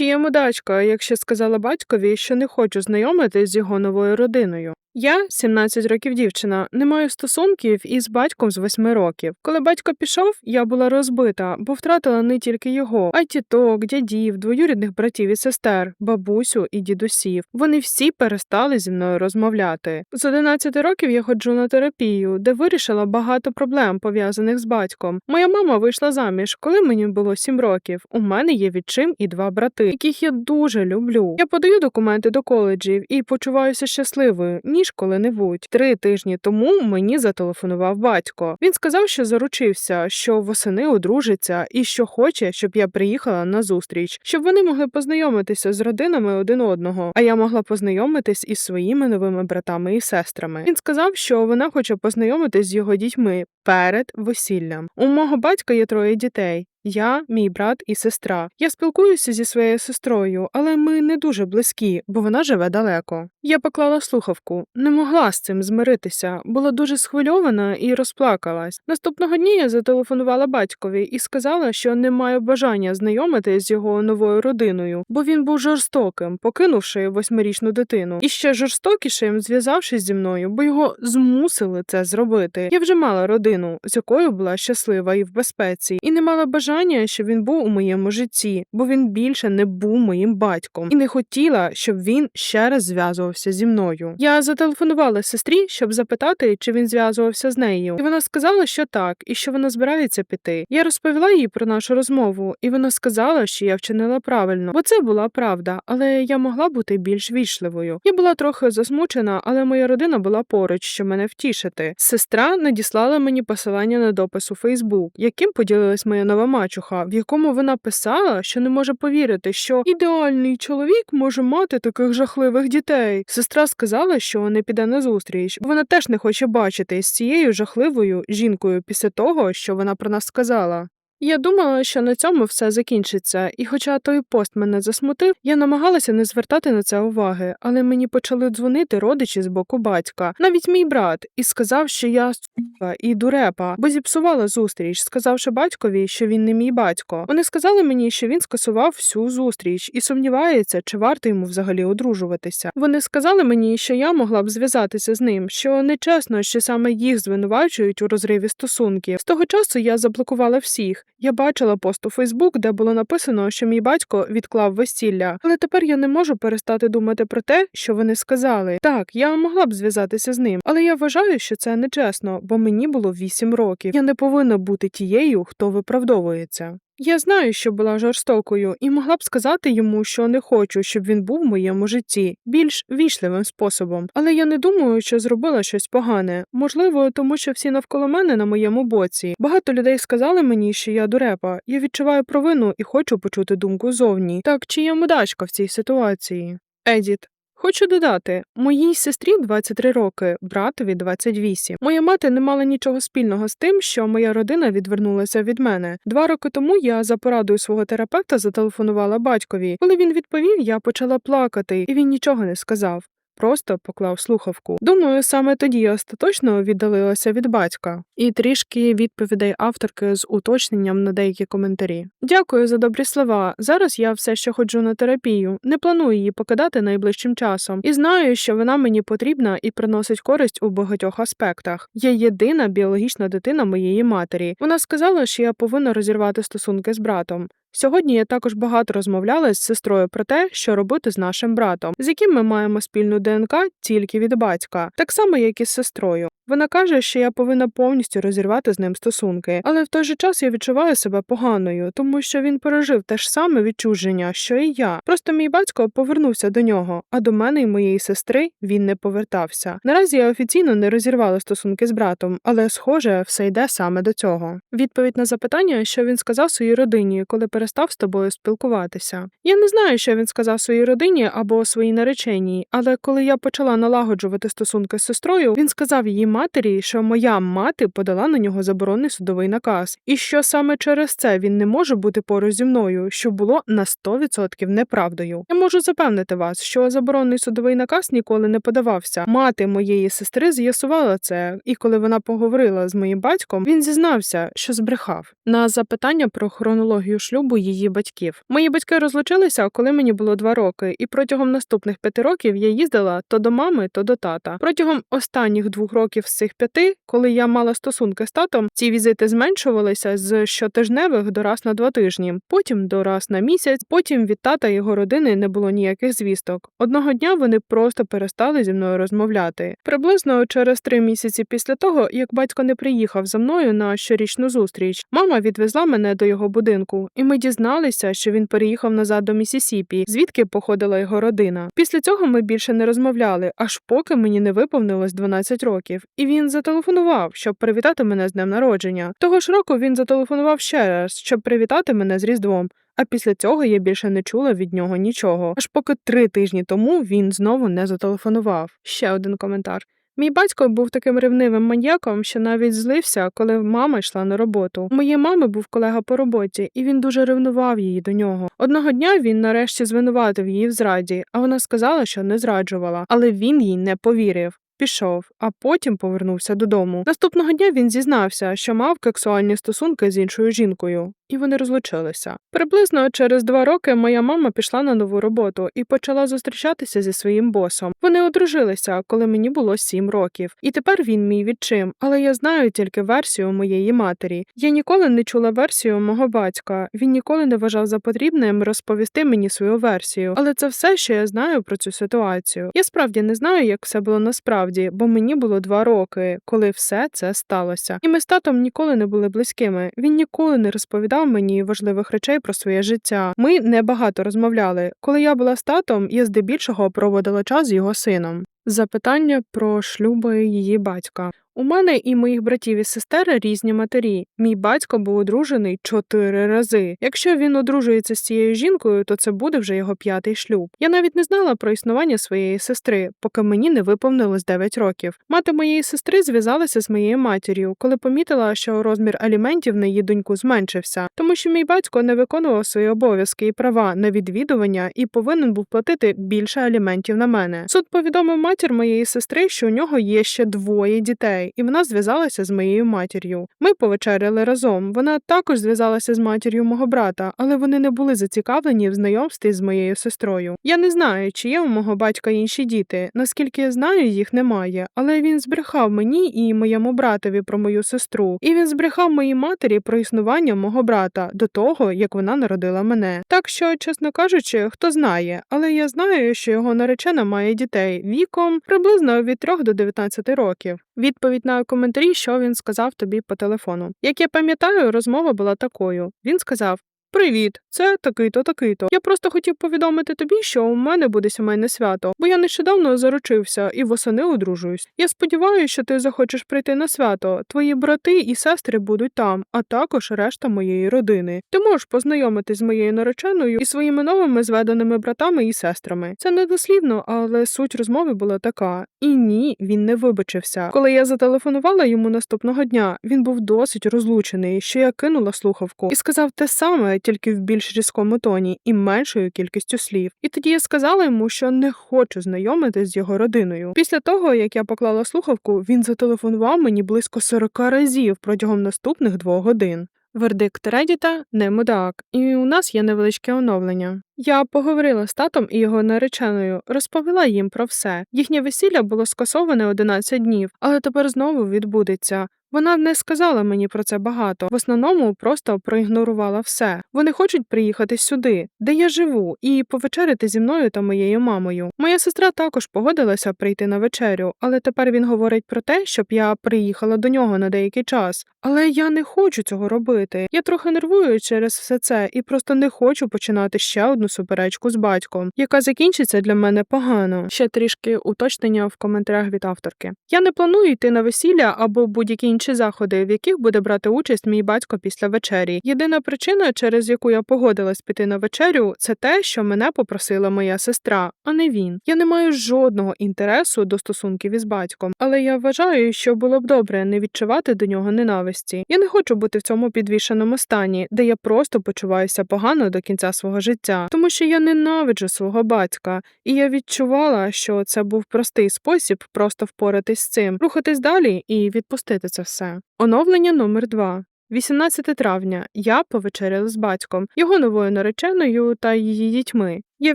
Чи є мудачка, якщо сказала батькові, що не хочу знайомитись з його новою родиною? Я, 17 років дівчина, не маю стосунків із батьком з 8 років. Коли батько пішов, я була розбита, бо втратила не тільки його, а й тіток, дядів, двоюрідних братів і сестер, бабусю і дідусів. Вони всі перестали зі мною розмовляти. З 11 років я ходжу на терапію, де вирішила багато проблем пов'язаних з батьком. Моя мама вийшла заміж, коли мені було 7 років. У мене є відчим і два брати, яких я дуже люблю. Я подаю документи до коледжів і почуваюся щасливою, ніж коли-небудь. Три тижні тому мені зателефонував батько. Він сказав, що заручився, що восени одружиться і що хоче, щоб я приїхала на зустріч, щоб вони могли познайомитися з родинами один одного, а я могла познайомитись із своїми новими братами і сестрами. Він сказав, що вона хоче познайомитись з його дітьми перед весіллям. У мого батька є троє дітей. Я, мій брат і сестра. Я спілкуюся зі своєю сестрою, але ми не дуже близькі, бо вона живе далеко. Я поклала слухавку, не могла з цим змиритися, була дуже схвильована і розплакалась. Наступного дня я зателефонувала батькові і сказала, що не маю бажання знайомитись з його новою родиною, бо він був жорстоким, покинувши восьмирічну дитину, і ще жорстокішим, зв'язавшись зі мною, бо його змусили це зробити. Я вже мала родину, з якою була щаслива і в безпеці, і не мала бажання, щоб він був у моєму житті, бо він більше не був моїм батьком, і не хотіла, щоб він ще раз зв'язувався зі мною. Я зателефонувала сестрі, щоб запитати, чи він зв'язувався з нею, і вона сказала, що так, і що вона збирається піти. Я розповіла їй про нашу розмову, і вона сказала, що я вчинила правильно, бо це була правда, але я могла бути більш вічливою. Я була трохи засмучена, але моя родина була поруч, щоб мене втішити. Сестра надіслала мені посилання на допис у Фейсбук, яким поділилась моя нова мачуха, в якому вона писала, що не може повірити, що ідеальний чоловік може мати таких жахливих дітей. Сестра сказала, що не піде на зустріч, вона теж не хоче бачити з цією жахливою жінкою після того, що вона про нас сказала. Я думала, що на цьому все закінчиться, і хоча той пост мене засмутив, я намагалася не звертати на це уваги, але мені почали дзвонити родичі з боку батька, навіть мій брат, і сказав, що я с**ка і дурепа, бо зіпсувала зустріч, сказавши батькові, що він не мій батько. Вони сказали мені, що він скасував всю зустріч і сумнівається, чи варто йому взагалі одружуватися. Вони сказали мені, що я могла б зв'язатися з ним, що нечесно, що саме їх звинувачують у розриві стосунків. З того часу я заблокувала всіх. Я бачила пост у Фейсбук, де було написано, що мій батько відклав весілля, але тепер я не можу перестати думати про те, що вони сказали. Так, я могла б зв'язатися з ним, але я вважаю, що це нечесно, бо мені було 8 років. Я не повинна бути тією, хто виправдовується. Я знаю, що була жорстокою, і могла б сказати йому, що не хочу, щоб він був в моєму житті більш вічливим способом. Але я не думаю, що зробила щось погане. Можливо, тому що всі навколо мене на моєму боці. Багато людей сказали мені, що я дурепа. Я відчуваю провину і хочу почути думку зовні. Так чи я мудачка в цій ситуації? Едіт. Хочу додати, моїй сестрі 23 роки, братові 28. Моя мати не мала нічого спільного з тим, що моя родина відвернулася від мене. Два роки тому я за порадою свого терапевта зателефонувала батькові. Коли він відповів, я почала плакати, і він нічого не сказав. Просто поклав слухавку. Думаю, саме тоді остаточно віддалилася від батька. І трішки відповідей авторки з уточненням на деякі коментарі. Дякую за добрі слова. Зараз я все ще ходжу на терапію. Не планую її покидати найближчим часом. І знаю, що вона мені потрібна і приносить користь у багатьох аспектах. Я єдина біологічна дитина моєї матері. Вона сказала, що я повинна розірвати стосунки з братом. Сьогодні я також багато розмовляла з сестрою про те, що робити з нашим братом, з яким ми маємо спільну ДНК тільки від батька, так само як і з сестрою. Вона каже, що я повинна повністю розірвати з ним стосунки, але в той же час я відчуваю себе поганою, тому що він пережив те ж саме відчуження, що і я. Просто мій батько повернувся до нього, а до мене і моєї сестри він не повертався. Наразі я офіційно не розірвала стосунки з братом, але схоже, все йде саме до цього. Відповідь на запитання, що він сказав своїй родині, коли перестав з тобою спілкуватися. Я не знаю, що він сказав своїй родині або своїй нареченій, але коли я почала налагоджувати стосунки з сестрою, він сказав її матері, що моя мати подала на нього заборонний судовий наказ, і що саме через це він не може бути поруч зі мною, що було на 100% неправдою. Я можу запевнити вас, що заборонний судовий наказ ніколи не подавався. Мати моєї сестри з'ясувала це, і коли вона поговорила з моїм батьком, він зізнався, що збрехав на запитання про хронологію шлюбу її батьків. Мої батьки розлучилися, коли мені було два роки, і протягом наступних п'яти років я їздила то до мами, то до тата. Протягом останніх двох років з цих п'яти, коли я мала стосунки з татом, ці візити зменшувалися з щотижневих до раз на два тижні, потім до раз на місяць. Потім від тата його родини не було ніяких звісток. Одного дня вони просто перестали зі мною розмовляти. Приблизно через три місяці після того, як батько не приїхав за мною на щорічну зустріч, мама відвезла мене до його будинку, і ми дізналися, що він переїхав назад до Місісіпі, звідки походила його родина. Після цього ми більше не розмовляли, аж поки мені не виповнилось 12 років, і він зателефонував, щоб привітати мене з днем народження. Того ж року він зателефонував ще раз, щоб привітати мене з Різдвом. А після цього я більше не чула від нього нічого. Аж поки три тижні тому він знову не зателефонував. Ще один коментар. Мій батько був таким ревнивим маньяком, що навіть злився, коли мама йшла на роботу. У моєї мами був колега по роботі, і він дуже ревнував її до нього. Одного дня він нарешті звинуватив її в зраді, а вона сказала, що не зраджувала, але він їй не повірив. Пішов, а потім повернувся додому. Наступного дня він зізнався, що мав сексуальні стосунки з іншою жінкою, і вони розлучилися. Приблизно через два роки моя мама пішла на нову роботу і почала зустрічатися зі своїм босом. Вони одружилися, коли мені було сім років, і тепер він мій відчим. Але я знаю тільки версію моєї матері. Я ніколи не чула версію мого батька. Він ніколи не вважав за потрібним розповісти мені свою версію. Але це все, що я знаю про цю ситуацію. Я справді не знаю, як все було насправді, бо мені було два роки, коли все це сталося. І ми з татом ніколи не були близькими. Він ніколи не розповідав мені важливих речей про своє життя. Ми небагато розмовляли. Коли я була з татом, я здебільшого проводила час з його сином. Запитання про шлюби її батька. У мене і моїх братів і сестер різні матері. Мій батько був одружений чотири рази. Якщо він одружується з цією жінкою, то це буде вже його п'ятий шлюб. Я навіть не знала про існування своєї сестри, поки мені не виповнилось 9 років. Мати моєї сестри зв'язалася з моєю матір'ю, коли помітила, що розмір аліментів на її доньку зменшився, тому що мій батько не виконував свої обов'язки і права на відвідування і повинен був платити більше аліментів на мене. Суд повідомив матір моєї сестри, що у нього є ще двоє дітей і вона зв'язалася з моєю матір'ю. Ми повечеряли разом. Вона також зв'язалася з матір'ю мого брата, але вони не були зацікавлені в знайомстві з моєю сестрою. Я не знаю, чи є у мого батька інші діти. Наскільки я знаю, їх немає. Але він збрехав мені і моєму братові про мою сестру, і він збрехав моїй матері про існування мого брата до того, як вона народила мене. Так що, чесно кажучи, хто знає, але я знаю, що його наречена має дітей віком приблизно від 3 до 19 років. Відповідь на коментарі, що він сказав тобі по телефону. Як я пам'ятаю, розмова була такою. Він сказав: Привіт, це такий-то, такий-то. Я просто хотів повідомити тобі, що у мене буде сімейне свято, бо я нещодавно заручився і восени одружуюсь. Я сподіваюся, що ти захочеш прийти на свято. Твої брати і сестри будуть там, а також решта моєї родини. Ти можеш познайомитись з моєю нареченою і своїми новими зведеними братами і сестрами. Це не дослівно, але суть розмови була така. І ні, він не вибачився. Коли я зателефонувала йому наступного дня, він був досить розлучений, що я кинула слухавку і сказав те саме тільки в більш різкому тоні і меншою кількістю слів. І тоді я сказала йому, що не хочу знайомитись з його родиною. Після того, як я поклала слухавку, він зателефонував мені близько 40 разів протягом наступних двох годин. Вердикт Редіта не мудак, і у нас є невеличке оновлення. Я поговорила з татом і його нареченою, розповіла їм про все. Їхнє весілля було скасоване 11 днів, але тепер знову відбудеться. Вона не сказала мені про це багато, в основному просто проігнорувала все. Вони хочуть приїхати сюди, де я живу, і повечеряти зі мною та моєю мамою. Моя сестра також погодилася прийти на вечерю, але тепер він говорить про те, щоб я приїхала до нього на деякий час. Але я не хочу цього робити. Я трохи нервую через все це і просто не хочу починати ще одну суперечку з батьком, яка закінчиться для мене погано. Ще трішки уточнення в коментарях від авторки. Я не планую йти на весілля або будь-які інші заходи, в яких буде брати участь мій батько після вечері. Єдина причина, через яку я погодилась піти на вечерю, це те, що мене попросила моя сестра, а не він. Я не маю жодного інтересу до стосунків із батьком, але я вважаю, що було б добре не відчувати до нього ненависті. Я не хочу бути в цьому підвішеному стані, де я просто почуваюся погано до кінця свого життя, тому що я ненавиджу свого батька, і я відчувала, що це був простий спосіб просто впоратись з цим, рухатись далі і відпустити це все. Оновлення номер 2 18 травня я повечеряла з батьком, його новою нареченою та її дітьми. Я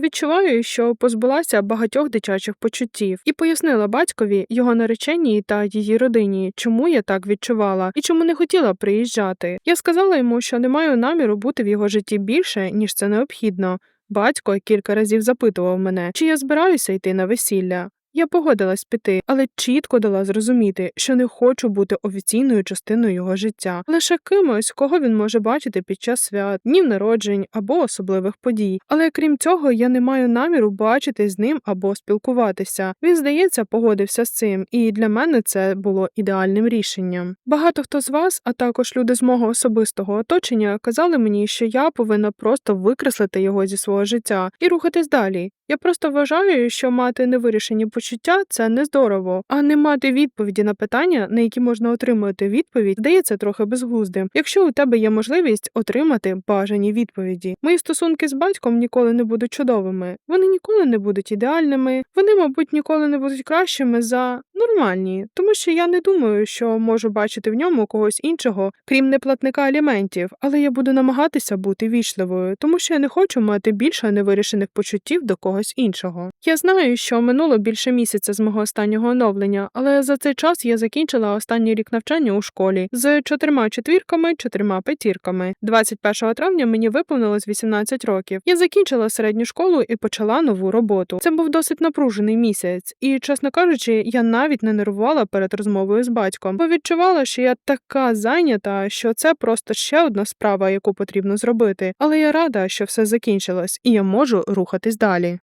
відчуваю, що позбулася багатьох дитячих почуттів і пояснила батькові, його нареченій та її родині, чому я так відчувала і чому не хотіла приїжджати. Я сказала йому, що не маю наміру бути в його житті більше, ніж це необхідно. Батько кілька разів запитував мене, чи я збираюся йти на весілля. Я погодилась піти, але чітко дала зрозуміти, що не хочу бути офіційною частиною його життя, лише кимось, кого він може бачити під час свят, днів народжень або особливих подій. Але крім цього, я не маю наміру бачити з ним або спілкуватися. Він, здається, погодився з цим, і для мене це було ідеальним рішенням. Багато хто з вас, а також люди з мого особистого оточення, казали мені, що я повинна просто викреслити його зі свого життя і рухатись далі. Я просто вважаю, що мати невирішені почуття це не здорово, а не мати відповіді на питання, на які можна отримати відповідь, здається трохи безглуздим, якщо у тебе є можливість отримати бажані відповіді. Мої стосунки з батьком ніколи не будуть чудовими, вони ніколи не будуть ідеальними, вони, мабуть, ніколи не будуть кращими за нормальні, тому що я не думаю, що можу бачити в ньому когось іншого, крім неплатника аліментів, але я буду намагатися бути вічливою, тому що я не хочу мати більше невирішених почуттів до когось іншого. Я знаю, що минуло більше місяця з мого останнього оновлення, але за цей час я закінчила останній рік навчання у школі з чотирма четвірками, чотирма п'ятірками. 21 травня мені виповнилось 18 років. Я закінчила середню школу і почала нову роботу. Це був досить напружений місяць, і, чесно кажучи, я навіть не нервувала перед розмовою з батьком, бо відчувала, що я така зайнята, що це просто ще одна справа, яку потрібно зробити. Але я рада, що все закінчилось, і я можу рухатись далі.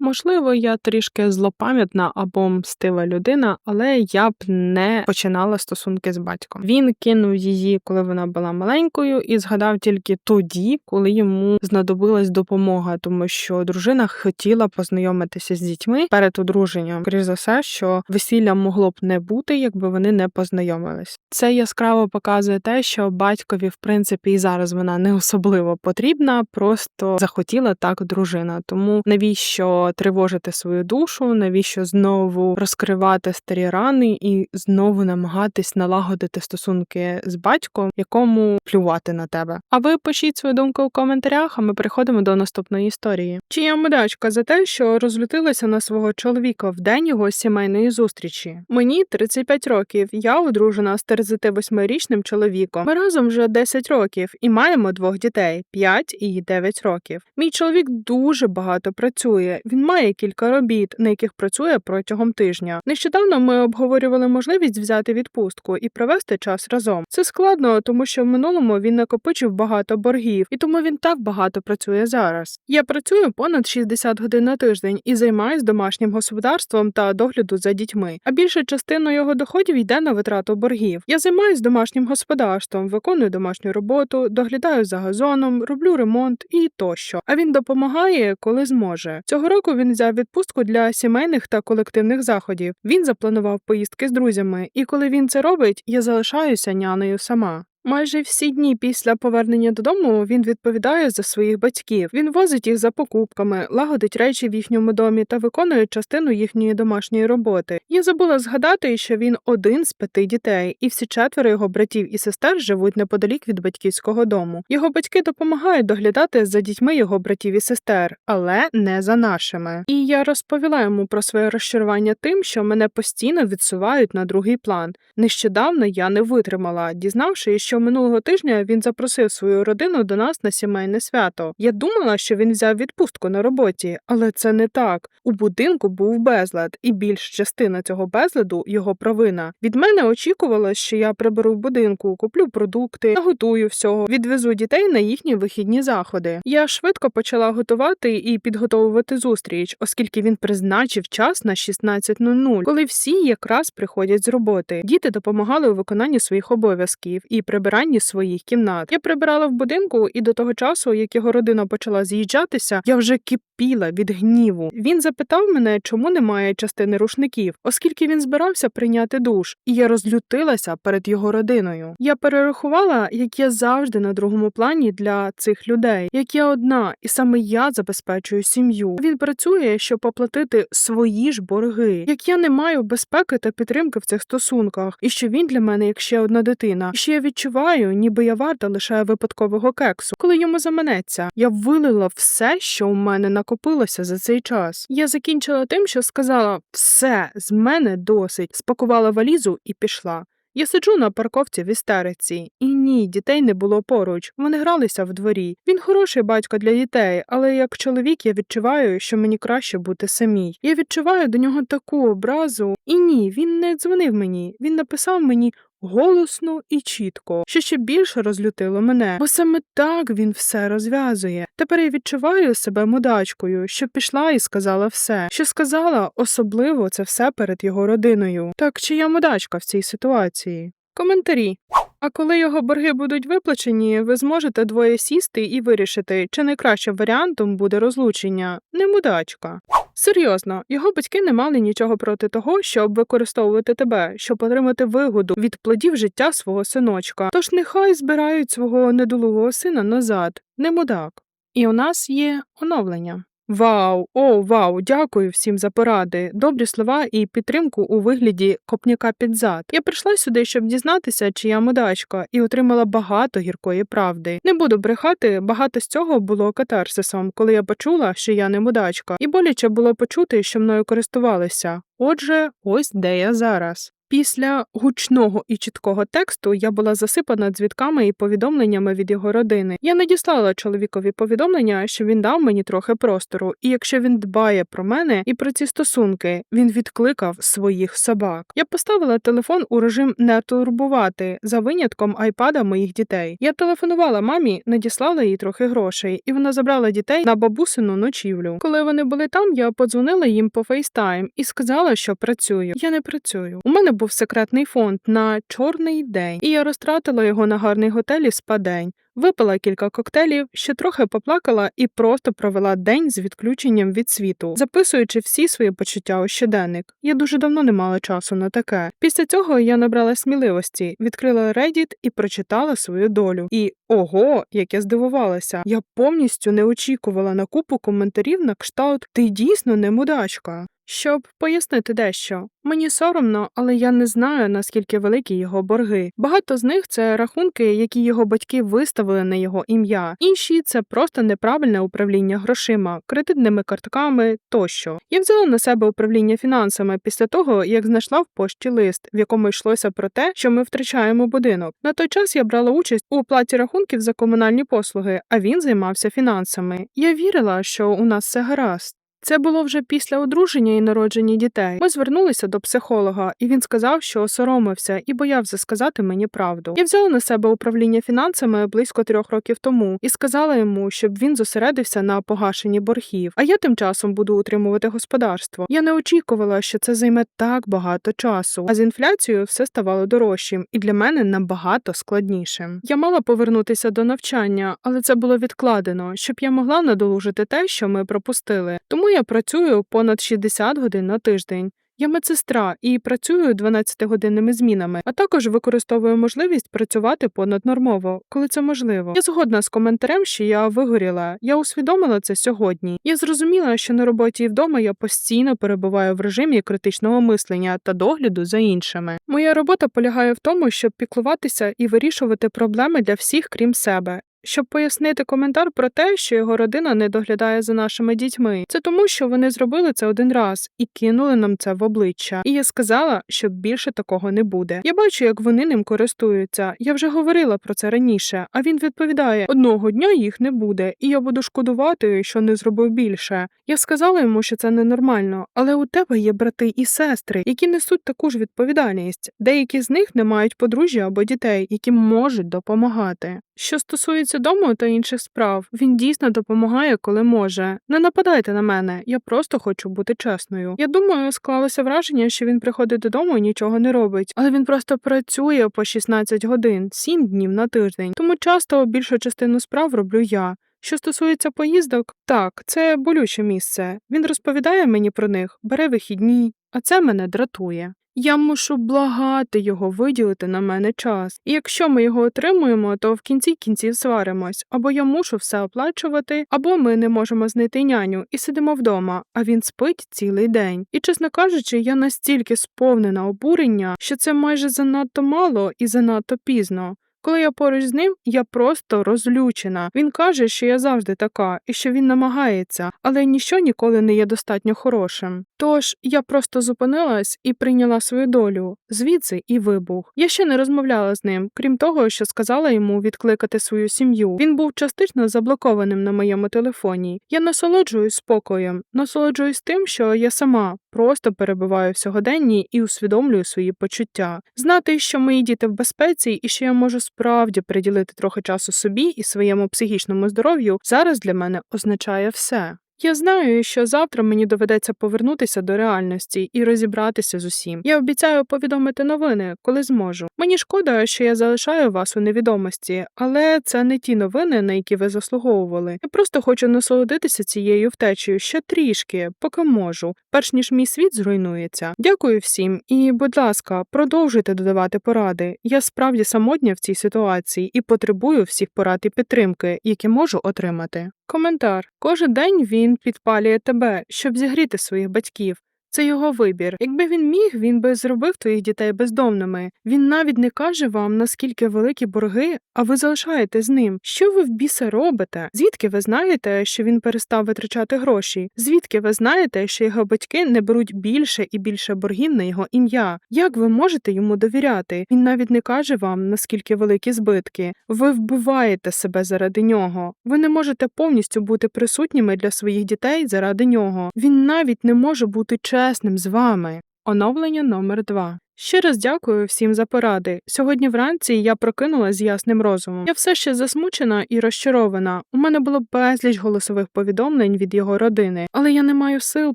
Можливо, я трішки злопам'ятна або мстива людина, але я б не починала стосунки з батьком. Він кинув її, коли вона була маленькою, і згадав тільки тоді, коли йому знадобилась допомога, тому що дружина хотіла познайомитися з дітьми перед одруженням. Крізь за все, що весілля могло б не бути, якби вони не познайомились. Це яскраво показує те, що батькові, в принципі, і зараз вона не особливо потрібна, просто захотіла так дружина. Тому навіщо? Тривожити свою душу, навіщо знову розкривати старі рани і знову намагатись налагодити стосунки з батьком, якому плювати на тебе. А ви пишіть свою думку у коментарях, а ми переходимо до наступної історії. Чия медачка за те, що розлютилася на свого чоловіка в день його сімейної зустрічі? Мені 35 років. Я одружена з 38-річним чоловіком. Ми разом вже 10 років і маємо двох дітей 5 і 9 років. Мій чоловік дуже багато працює. Він має кілька робіт, на яких працює протягом тижня. Нещодавно ми обговорювали можливість взяти відпустку і провести час разом. Це складно, тому що в минулому він накопичив багато боргів, і тому він так багато працює зараз. Я працюю понад 60 годин на тиждень і займаюся домашнім господарством та догляду за дітьми. А більша частина його доходів йде на витрату боргів. Я займаюся домашнім господарством, виконую домашню роботу, доглядаю за газоном, роблю ремонт і тощо. А він допомагає, коли зможе. Цього року він взяв відпустку для сімейних та колективних заходів. Він запланував поїздки з друзями, і коли він це робить, я залишаюся нянею сама. Майже всі дні після повернення додому він відповідає за своїх батьків. Він возить їх за покупками, лагодить речі в їхньому домі та виконує частину їхньої домашньої роботи. Я забула згадати, що він один з п'яти дітей, і всі четверо його братів і сестер живуть неподалік від батьківського дому. Його батьки допомагають доглядати за дітьми його братів і сестер, але не за нашими. І я розповіла йому про своє розчарування тим, що мене постійно відсувають на другий план. Нещодавно я не витримала, дізнавшись, що минулого тижня він запросив свою родину до нас на сімейне свято. Я думала, що він взяв відпустку на роботі, але це не так. У будинку був безлад, і більш частина цього безладу його провина. Від мене очікувалось, що я приберу в будинку, куплю продукти, наготую всього, відвезу дітей на їхні вихідні заходи. Я швидко почала готувати і підготовувати зустріч, оскільки він призначив час на 16.00, коли всі якраз приходять з роботи. Діти допомагали у виконанні своїх обов'язків і прибиранні своїх кімнат. Я прибирала в будинку, і до того часу, як його родина почала з'їжджатися, я вже кипіла від гніву. Він запитав мене, чому немає частини рушників, оскільки він збирався прийняти душ, і я розлютилася перед його родиною. Я перерахувала, як я завжди на другому плані для цих людей, як я одна, і саме я забезпечую сім'ю. Він працює, щоб оплатити свої ж борги. Як я не маю безпеки та підтримки в цих стосунках, і що він для мене як ще одна дитина, і що я відчуваю, ніби я варта лише випадкового кексу, коли йому заманеться. Я вилила все, що у мене накопилося за цей час. Я закінчила тим, що сказала: все з мене досить, спакувала валізу і пішла. Я сиджу на парковці в істериці, і ні, дітей не було поруч. Вони гралися в дворі. Він хороший батько для дітей, але як чоловік я відчуваю, що мені краще бути самій. Я відчуваю до нього таку образу. І ні, він не дзвонив мені. Він написав мені. Голосно і чітко, що ще більше розлютило мене, бо саме так він все розв'язує. Тепер я відчуваю себе мудачкою, що пішла і сказала все, що сказала, особливо це все перед його родиною. Так чи я мудачка в цій ситуації? Коментарі. А коли його борги будуть виплачені, ви зможете двоє сісти і вирішити, чи найкращим варіантом буде розлучення, не мудачка. Серйозно, його батьки не мали нічого проти того, щоб використовувати тебе, щоб отримати вигоду від плодів життя свого синочка. Тож нехай збирають свого недолугого сина назад, не мудак. І у нас є оновлення. Вау, о, вау, дякую всім за поради, добрі слова і підтримку у вигляді копняка під зад. Я прийшла сюди, щоб дізнатися, чи я мудачка, і отримала багато гіркої правди. Не буду брехати, багато з цього було катарсисом, коли я почула, що я не мудачка, і боляче було почути, що мною користувалися. Отже, ось де я зараз. Після гучного і чіткого тексту я була засипана дзвітками і повідомленнями від його родини. Я надіслала чоловікові повідомлення, що він дав мені трохи простору, і якщо він дбає про мене і про ці стосунки, він відкликав своїх собак. Я поставила телефон у режим не турбувати за винятком айпада моїх дітей. Я телефонувала мамі, надіслала їй трохи грошей, і вона забрала дітей на бабусину ночівлю. Коли вони були там, я подзвонила їм по фейстайм і сказала, що працюю. Я не працюю. У мене був секретний фонд на чорний день, і я розтратила його на гарний готель і спа-день. Випила кілька коктейлів, ще трохи поплакала і просто провела день з відключенням від світу, записуючи всі свої почуття у щоденник. Я дуже давно не мала часу на таке. Після цього я набрала сміливості, відкрила Reddit і прочитала свою долю. І ого, як я здивувалася, я повністю не очікувала на купу коментарів на кшталт Ти дійсно не мудачка. Щоб пояснити дещо, мені соромно, але я не знаю наскільки великі його борги. Багато з них це рахунки, які його батьки виставили на його ім'я. Інші це просто неправильне управління грошима, кредитними картками тощо. Я взяла на себе управління фінансами після того, як знайшла в пошті лист, в якому йшлося про те, що ми втрачаємо будинок. На той час я брала участь у оплаті рахунків за комунальні послуги, а він займався фінансами. Я вірила, що у нас все гаразд. Це було вже після одруження і народження дітей. Ми звернулися до психолога, і він сказав, що соромився і боявся сказати мені правду. Я взяла на себе управління фінансами близько трьох років тому і сказала йому, щоб він зосередився на погашенні боргів. А я тим часом буду утримувати господарство. Я не очікувала, що це займе так багато часу. А з інфляцією все ставало дорожчим, і для мене набагато складнішим. Я мала повернутися до навчання, але це було відкладено, щоб я могла надолужити те, що ми пропустили. Тому я працюю понад 60 годин на тиждень. Я медсестра і працюю 12-годинними змінами, а також використовую можливість працювати понаднормово, коли це можливо. Я згодна з коментарем, що я вигоріла. Я усвідомила це сьогодні. Я зрозуміла, що на роботі і вдома я постійно перебуваю в режимі критичного мислення та догляду за іншими. Моя робота полягає в тому, щоб піклуватися і вирішувати проблеми для всіх, крім себе. Щоб пояснити коментар про те, що його родина не доглядає за нашими дітьми. Це тому, що вони зробили це один раз і кинули нам це в обличчя. І я сказала, що більше такого не буде. Я бачу, як вони ним користуються. Я вже говорила про це раніше. А він відповідає: одного дня їх не буде, і я буду шкодувати, що не зробив більше. Я сказала йому, що це ненормально, але у тебе є брати і сестри, які несуть таку ж відповідальність. Деякі з них не мають подружжя або дітей, які можуть допомагати. Що стосується дому та інших справ, він дійсно допомагає, коли може. Не нападайте на мене, я просто хочу бути чесною. Я думаю, склалося враження, що він приходить додому і нічого не робить, але він просто працює по 16 годин, 7 днів на тиждень. Тому часто більшу частину справ роблю я. Що стосується поїздок, так, це болюче місце. Він розповідає мені про них, бере вихідні, а це мене дратує. Я мушу благати його виділити на мене час, і якщо ми його отримуємо, то в кінці кінців сваримось, або я мушу все оплачувати, або ми не можемо знайти няню і сидимо вдома, а він спить цілий день. І, чесно кажучи, я настільки сповнена обурення, що це майже занадто мало і занадто пізно. Коли я поруч з ним, я просто розлючена. Він каже, що я завжди така, і що він намагається, але ніщо ніколи не є достатньо хорошим. Тож я просто зупинилась і прийняла свою долю, звідси і вибух. Я ще не розмовляла з ним, крім того, що сказала йому відкликати свою сім'ю. Він був частично заблокованим на моєму телефоні. Я насолоджуюсь спокоєм, насолоджуюсь тим, що я сама просто перебуваю в сьогоденні і усвідомлюю свої почуття. Знати, що мої діти в безпеці і що я можу справді приділити трохи часу собі і своєму психічному здоров'ю, зараз для мене означає все. Я знаю, що завтра мені доведеться повернутися до реальності і розібратися з усім. Я обіцяю повідомити новини, коли зможу. Мені шкода, що я залишаю вас у невідомості, але це не ті новини, на які ви заслуговували. Я просто хочу насолодитися цією втечею ще трішки, поки можу, перш ніж мій світ зруйнується. Дякую всім і, будь ласка, продовжуйте додавати поради. Я справді самотня в цій ситуації і потребую всіх порад і підтримки, які можу отримати. Коментар: кожен день він підпалює тебе, щоб зігріти своїх батьків. Це його вибір. Якби він міг, він би зробив твоїх дітей бездомними. Він навіть не каже вам, наскільки великі борги, а ви залишаєте з ним. Що ви в біса робите? Звідки ви знаєте, що він перестав витрачати гроші? Звідки ви знаєте, що його батьки не беруть більше і більше боргів на його ім'я? Як ви можете йому довіряти? Він навіть не каже вам, наскільки великі збитки. Ви вбиваєте себе заради нього. Ви не можете повністю бути присутніми для своїх дітей заради нього. Він навіть не може бути чесним з вами. Оновлення номер 2 Ще раз дякую всім за поради. Сьогодні вранці я прокинула з ясним розумом. Я все ще засмучена і розчарована. У мене було безліч голосових повідомлень від його родини, але я не маю сил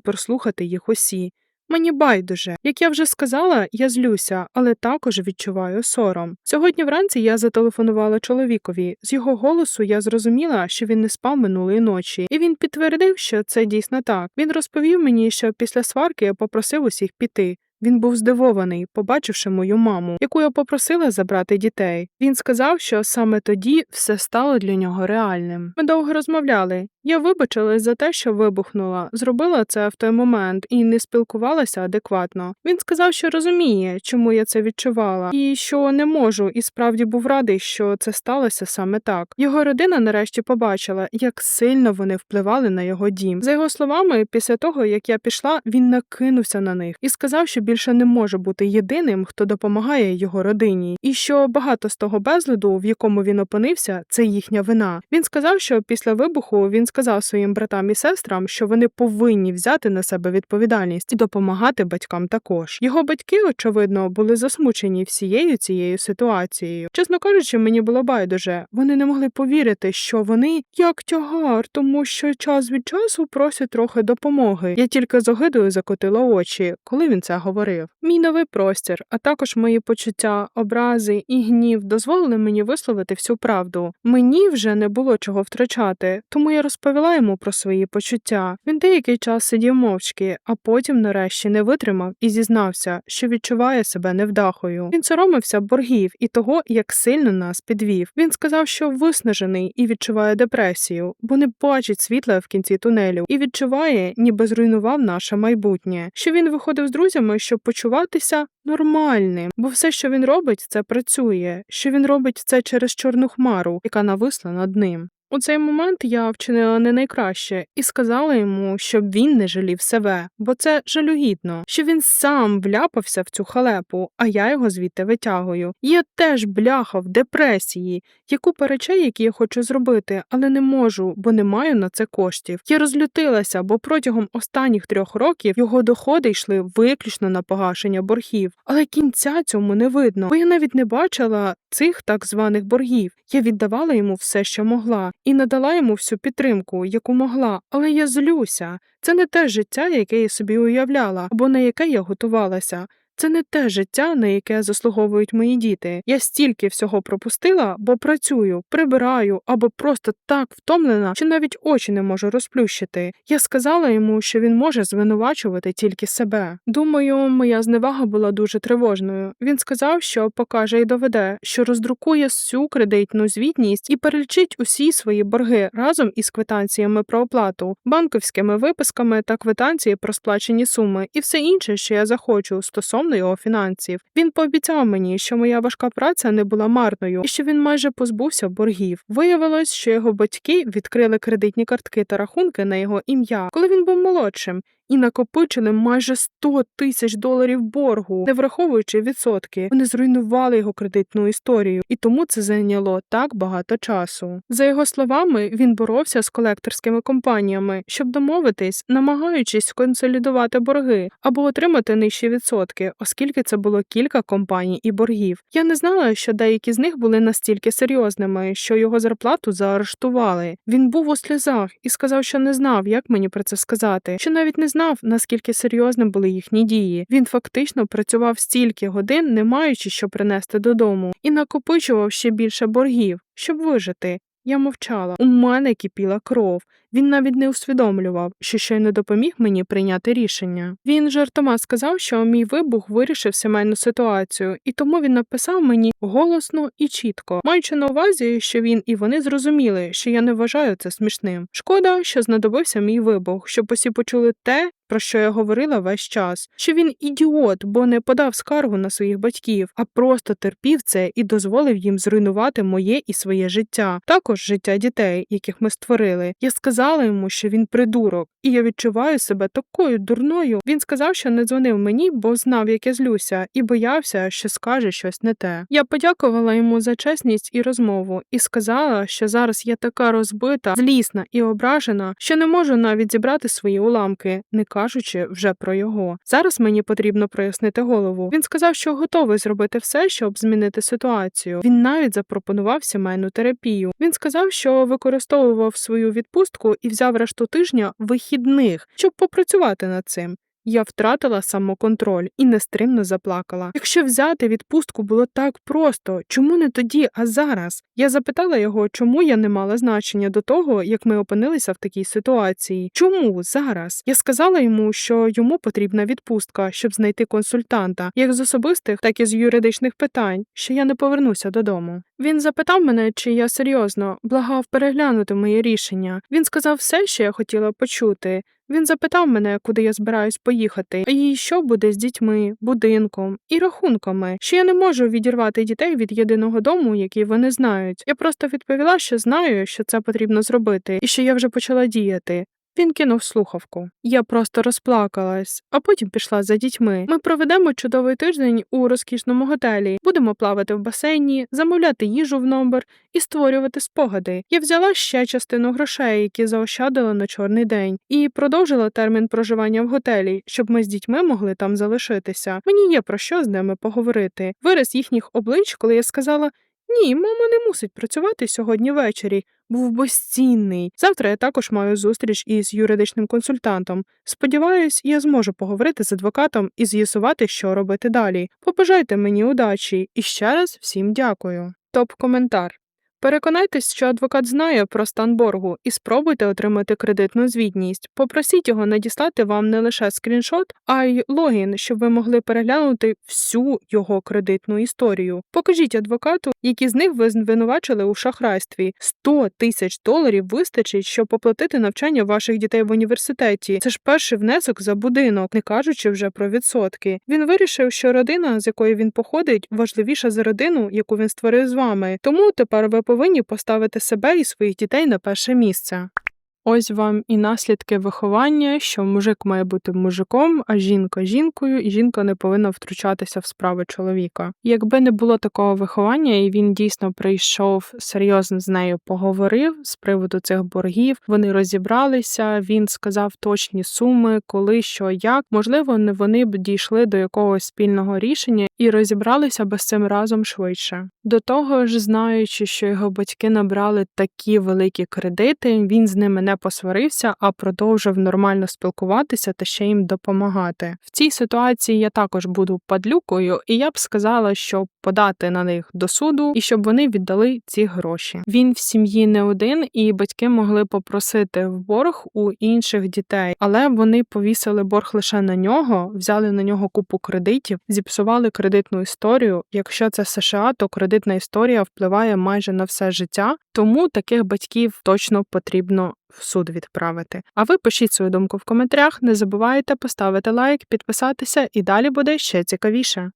прослухати їх усі. Мені байдуже. Як я вже сказала, я злюся, але також відчуваю сором. Сьогодні вранці я зателефонувала чоловікові. З його голосу я зрозуміла, що він не спав минулої ночі, і він підтвердив, що це дійсно так. Він розповів мені, що після сварки я попросив усіх піти. Він був здивований, побачивши мою маму, яку я попросила забрати дітей. Він сказав, що саме тоді все стало для нього реальним. Ми довго розмовляли. Я вибачилась за те, що вибухнула, зробила це в той момент і не спілкувалася адекватно. Він сказав, що розуміє, чому я це відчувала, і що не можу, і справді був радий, що це сталося саме так. Його родина нарешті побачила, як сильно вони впливали на його дім. За його словами, після того як я пішла, він накинувся на них і сказав, що більше не може бути єдиним, хто допомагає його родині, і що багато з того безладу, в якому він опинився, це їхня вина. Він сказав, що після вибуху він сказав своїм братам і сестрам, що вони повинні взяти на себе відповідальність і допомагати батькам також. Його батьки, очевидно, були засмучені всією цією ситуацією. Чесно кажучи, мені було байдуже. Вони не могли повірити, що вони як тягар, тому що час від часу просять трохи допомоги. Я тільки з огидою закотила очі, коли він це говорив. Мій новий простір, а також мої почуття, образи і гнів дозволили мені висловити всю правду. Мені вже не було чого втрачати, тому я розповідала розповіла йому про свої почуття. Він деякий час сидів мовчки, а потім, нарешті, не витримав і зізнався, що відчуває себе невдахою. Він соромився боргів і того, як сильно нас підвів. Він сказав, що виснажений і відчуває депресію, бо не бачить світла в кінці тунелю і відчуває, ніби зруйнував наше майбутнє. Що він виходив з друзями, щоб почуватися нормальним, бо все, що він робить, це працює. Що він робить це через чорну хмару, яка нависла над ним. У цей момент я вчинила не найкраще і сказала йому, щоб він не жалів себе, бо це жалюгідно, що він сам вляпався в цю халепу, а я його звідти витягую. Я теж бляха в депресії, є купа речей, які я хочу зробити, але не можу, бо не маю на це коштів. Я розлютилася, бо протягом останніх трьох років його доходи йшли виключно на погашення боргів, але кінця цьому не видно, бо я навіть не бачила цих так званих боргів. Я віддавала йому все, що могла, і надала йому всю підтримку, яку могла, але я злюся. Це не те життя, яке я собі уявляла, або на яке я готувалася. Це не те життя, на яке заслуговують мої діти. Я стільки всього пропустила, бо працюю, прибираю або просто так втомлена, що навіть очі не можу розплющити. Я сказала йому, що він може звинувачувати тільки себе. Думаю, моя зневага була дуже тривожною. Він сказав, що покаже і доведе, що роздрукує всю кредитну звітність і перелічить усі свої борги разом із квитанціями про оплату, банківськими виписками та квитанції про сплачені суми, і все інше, що я захочу стосовно його фінансів. Він пообіцяв мені, що моя важка праця не була марною і що він майже позбувся боргів. Виявилось, що його батьки відкрили кредитні картки та рахунки на його ім'я, коли він був молодшим. І накопичили майже 100 тисяч доларів боргу, не враховуючи відсотки. Вони зруйнували його кредитну історію, і тому це зайняло так багато часу. За його словами, він боровся з колекторськими компаніями, щоб домовитись, намагаючись консолідувати борги або отримати нижчі відсотки, оскільки це було кілька компаній і боргів. Я не знала, що деякі з них були настільки серйозними, що його зарплату заарештували. Він був у сльозах і сказав, що не знав, як мені про це сказати, що навіть не знав, наскільки серйозно були їхні дії. Він фактично працював стільки годин, не маючи що принести додому, і накопичував ще більше боргів, щоб вижити. Я мовчала. У мене кипіла кров. Він навіть не усвідомлював, що щойно допоміг мені прийняти рішення. Він жартома сказав, що мій вибух вирішив сімейну ситуацію, і тому він написав мені голосно і чітко, маючи на увазі, що він і вони зрозуміли, що я не вважаю це смішним. Шкода, що знадобився мій вибух, щоб усі почули те. Про що я говорила весь час, що він ідіот, бо не подав скаргу на своїх батьків, а просто терпів це і дозволив їм зруйнувати моє і своє життя, також життя дітей, яких ми створили. Я сказала йому, що він придурок, і я відчуваю себе такою дурною. Він сказав, що не дзвонив мені, бо знав, як я злюся, і боявся, що скаже щось не те. Я подякувала йому за чесність і розмову, і сказала, що зараз я така розбита, злісна і ображена, що не можу навіть зібрати свої уламки, кажучи вже про його. Зараз мені потрібно прояснити голову. Він сказав, що готовий зробити все, щоб змінити ситуацію. Він навіть запропонував сімейну терапію. Він сказав, що використовував свою відпустку і взяв решту тижня вихідних, щоб попрацювати над цим. Я втратила самоконтроль і нестримно заплакала. Якщо взяти відпустку було так просто, чому не тоді, а зараз? Я запитала його, чому я не мала значення до того, як ми опинилися в такій ситуації. Чому зараз? Я сказала йому, що йому потрібна відпустка, щоб знайти консультанта, як з особистих, так і з юридичних питань, що я не повернуся додому. Він запитав мене, чи я серйозно благав переглянути моє рішення. Він сказав все, що я хотіла почути. Він запитав мене, куди я збираюсь поїхати, і що буде з дітьми, будинком і рахунками, що я не можу відірвати дітей від єдиного дому, який вони знають. Я просто відповіла, що знаю, що це потрібно зробити, і що я вже почала діяти. Він кинув слухавку. Я просто розплакалась, а потім пішла за дітьми. Ми проведемо чудовий тиждень у розкішному готелі, будемо плавати в басейні, замовляти їжу в номер і створювати спогади. Я взяла ще частину грошей, які заощадила на чорний день, і продовжила термін проживання в готелі, щоб ми з дітьми могли там залишитися. Мені є про що з ними поговорити. Вираз їхніх облич, коли я сказала. Ні, мама не мусить працювати сьогодні ввечері. Був безцінний. Завтра я також маю зустріч із юридичним консультантом. Сподіваюсь, я зможу поговорити з адвокатом і з'ясувати, що робити далі. Побажайте мені удачі і ще раз всім дякую. Топ коментар. Переконайтесь, що адвокат знає про стан боргу, і спробуйте отримати кредитну звітність. Попросіть його надіслати вам не лише скріншот, а й логін, щоб ви могли переглянути всю його кредитну історію. Покажіть адвокату, які з них ви звинувачили у шахрайстві. 100 тисяч доларів вистачить, щоб оплатити навчання ваших дітей в університеті. Це ж перший внесок за будинок, не кажучи вже про відсотки. Він вирішив, що родина, з якої він походить, важливіша за родину, яку він створив з вами. Тому тепер ви повинні поставити себе і своїх дітей на перше місце. Ось вам і наслідки виховання, що мужик має бути мужиком, а жінка жінкою, і жінка не повинна втручатися в справи чоловіка. Якби не було такого виховання, і він дійсно прийшов серйозно з нею, поговорив з приводу цих боргів. Вони розібралися. Він сказав точні суми, коли що як. Можливо, не вони б дійшли до якогось спільного рішення і розібралися би з цим разом швидше. До того ж, знаючи, що його батьки набрали такі великі кредити, він з ними посварився, а продовжив нормально спілкуватися та ще їм допомагати. В цій ситуації я також буду падлюкою, і я б сказала, що подати на них до суду і щоб вони віддали ці гроші. Він в сім'ї не один, і батьки могли попросити в борг у інших дітей, але вони повісили борг лише на нього, взяли на нього купу кредитів, зіпсували кредитну історію. Якщо це США, то кредитна історія впливає майже на все життя, тому таких батьків точно потрібно в суд відправити. А ви пишіть свою думку в коментарях, не забувайте поставити лайк, підписатися, і далі буде ще цікавіше.